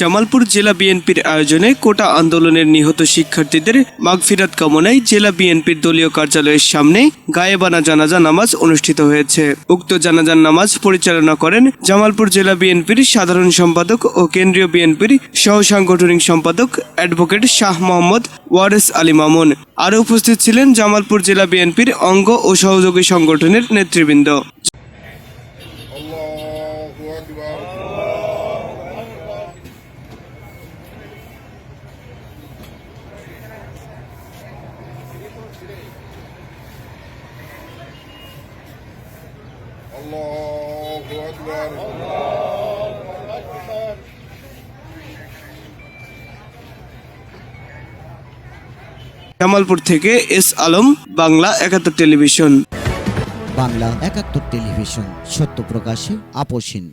জামালপুর জেলা বিএনপির আয়োজনে কোটা আন্দোলনের নিহত শিক্ষার্থীদের মাগফিরাত কামনায় জেলা বিএনপির দলীয় কার্যালয়ের সামনে গায়েবানা জানাজা নামাজ অনুষ্ঠিত হয়েছে। উক্ত জানাজার নামাজ পরিচালনা করেন জামালপুর জেলা বিএনপির সাধারণ সম্পাদক ও কেন্দ্রীয় বিএনপির সহ সাংগঠনিক সম্পাদক অ্যাডভোকেট শাহ মোহাম্মদ ওয়ারেস আলী মামুন। আরও উপস্থিত ছিলেন জামালপুর জেলা বিএনপির অঙ্গ ও সহযোগী সংগঠনের নেতৃবৃন্দ। الله أكبر الله أكبر জামালপুর থেকে এস আলম বাংলা একাত্তর টেলিভিশন বাংলা একাত্তর টেলিভিশন সত্য প্রকাশে আপোষহীন